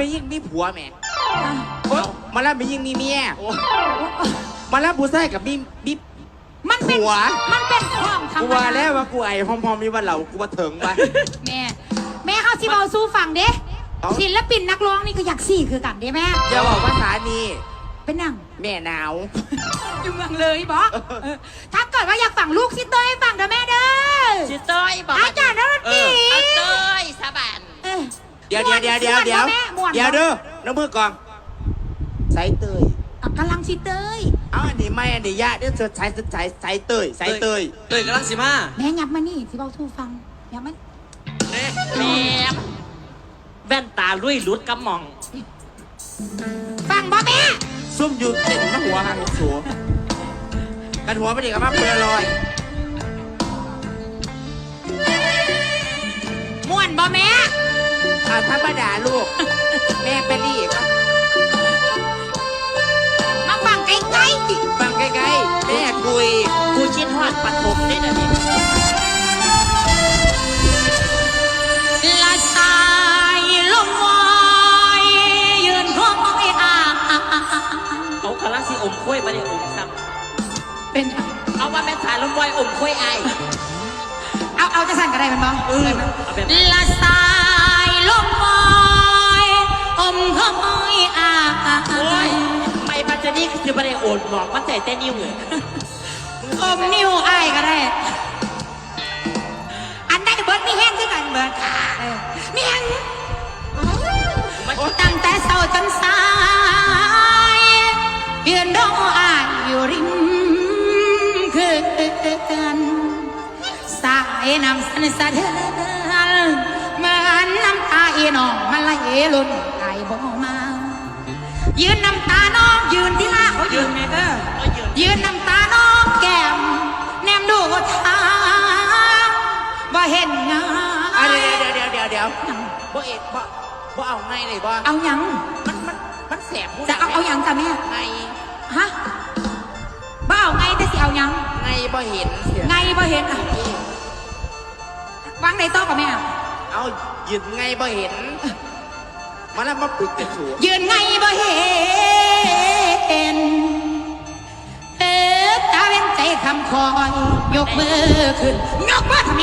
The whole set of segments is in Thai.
ไม่ยิ่งมีผัวแหม่อะโอ๊ยหมาแล้วไม่ยิ่งมีเมียโอ้หมาแล้วผู้ชายกับมีมีมันเป็นผัวมันเป็นของธรรกูมว่าดาแล้วว่ากูไอ้พร้อมๆมีว่าเรากูว่าเถิงวะแม่ แม่เขาสิเบาสู้ฟังเด้เอาศิลปินนักร้องนี่ก็อยากสี่คือกันเด้แม่ อย่าบอกภาษานี้เป็นหนัง แม่หนาว อยู่เมืองเลยบอเออถ้าเกิดว่าอยากฟังลูกซิเตอร์ให้ฟังเด้อแม่เด้อชิเต้ยบอกอาจารย์นรตีเอาเต้ยสะบันเออเดี๋ยวเดี๋ยวเดี๋ยวเดี๋ยวเดี๋ยว ม่วนบ่แม่ม่วนบ่เดี๋ยวเด้อน้ำมือกองใส่เตยอะกำลังซิเตอร์เอาอันนี้ไม่อันนี้ยะเดี๋ยวเธอใช้ใช้ใช้เตยใช้เตยเต้ยกำลังสิมาแม่ยับมานี่สิเบาสู้ฟังยับมาแม่แว่นตาลุยหลุดกำมอง ฟังบ่แม่ซุ่มอยู่เต็นน้ำหัวหันสูกันหัวไม่ดีกับมาเพื่อลอยม่วนบ่แม่อ่าธรรมดาลูก ฟังใกล้ๆแม่คุยกูชิดฮอดปฐมได้เดี๋ยวนี้ๆละสายลมวอยยืนคอยอ่างเอากำลังสิอมคุ้ยมาเนี่ยอมซ้เป็นำเอาว่าแม่ถ่ายลมบอยอมคุ้ยไอเอาเอาจะสั่นก็ได้มันบ้างเออเอาแบบละสายลมวอยอมคอยอ่างโอ้ย ไม่ปัจจุบันคือประเดี๋ยวโอดบอกมันแต่แต่นิ้วเลยอมนิ้วอ้ายก็ได้ อันได้เบิร์ดมีแห้งขึ้นกันเบิร์ดค่ะเออมีแห้งตั้งแต่เช้าจนสายยืนรออายอยู่ริมเขื่อนสายน้ำสันสะเทือนเหมือนน้ำตาอีน้องมันไหลล้นไหลบ่มายืนน้ำตาน้องยืนที่ เขายืนแม่เด้อก็ยืนยืนน้ำตาน้องแก้มแนมดูทางบ่เห็นงาอะเดี๋ยวเดี๋ยวเดี๋ยวเดี๋ยวเดี๋ยวบ่เอ็ดบ่บ่เอาไงเลยบ่เอาหยังมันมันมันแสบผู้จะเอาเอาหยังจ้ะแม่ไงฮะบ่เอาไงแต่สิเอาหยังไงบ่เห็นเสียไงบ่เห็นอะวางในโต๊ะกับแม่เอายืนไงบ่เห็นมาแล้วมาปึกกันสูยืนไงบ่เห็น คำคอยยกมือขึ้นยกมือทำไม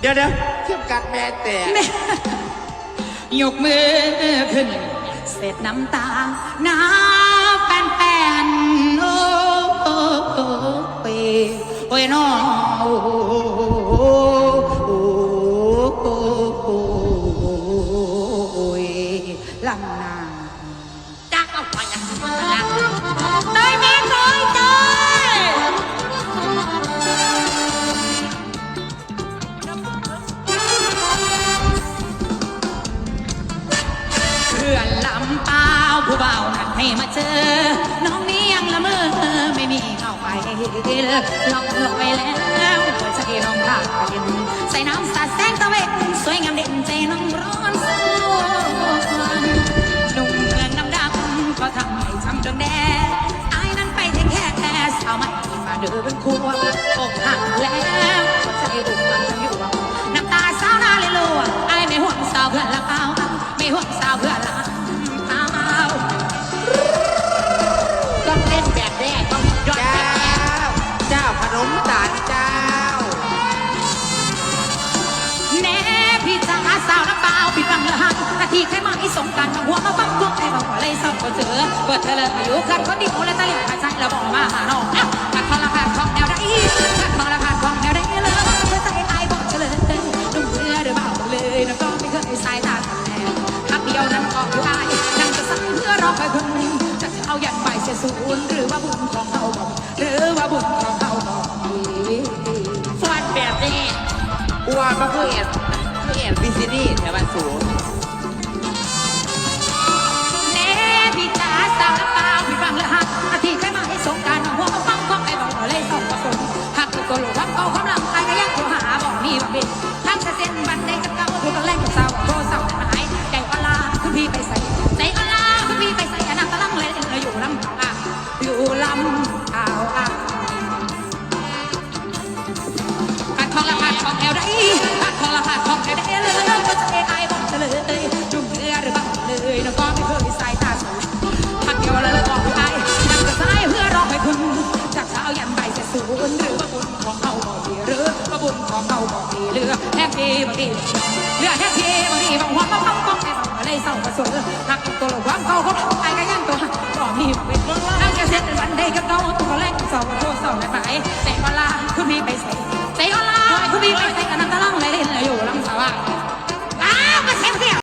เดี๋ยวเดี๋ยวเทียมกัดแม่แต่แม่ยกมือขึ้น เสร็จน้ำตาน้ำแป้นแป้นโอ้โอ้โอ้โอ้ยโอ้ยน้อง เพื่อนลำเปล่าผู้เบานัดให้มาเจอ น้องนี้ยังละเมอไม่มีเข้าไปล็อกเลือกไว้แล้วหัวใจน้องขาดเย็นใส่น้ำสาดแสงตะเวนสวยงามเด่นใจน้องร้อนสวนหนุ่มเมืองน้ำดำก็ทำให้ช้ำจนแดงอายนั้นไปแค่แค่สาวใหม่มาเดินคู่อกหักแล้ว งกรารมาหัวมาฟังพวกไอ้บอกว่าเลยสอบก็เจอเปิดเธอเลยอายุคันคนเดียวและตะเลียงขาดใจแล้วบอกมาหาน้องขัดคอละขาดของแนวได้ขัดคอละขาดของแนวได้เลยเพื่อใจไอ้บอกเฉลยนุ่มเรือหรือเปล่าเลยน้ำก็ไม่เคยสายตาทันแนวพักเดียวนั้นก็อยู่อายนั่งจะสั่งเพื่อรอคอยคนหนึ่งจะเอาอยันไปเสียศูนย์หรือว่าบุญของเขาบอกหรือว่าบุญของเขาบอกฟาดแบบนี้ว่ามันคือแอนคือแอนบิซินี่แถวบ้านสูแขอบเข้าบอกดีเรือแห้งทีบางทีเรือแห้งทีบางทีบางหัวบางคำบางแต่บางอะไรเศร้าประสนหักตัวระวังเขาเขาต้อกันยังตัวก่อมีเป็นนั่งจะเซ็ตวันใดก็ต้องตัวแรกสองโทษสองหมายแต่เวลาคุณพี่ไปใส่แต่เวลาคุณพี่ไปใส่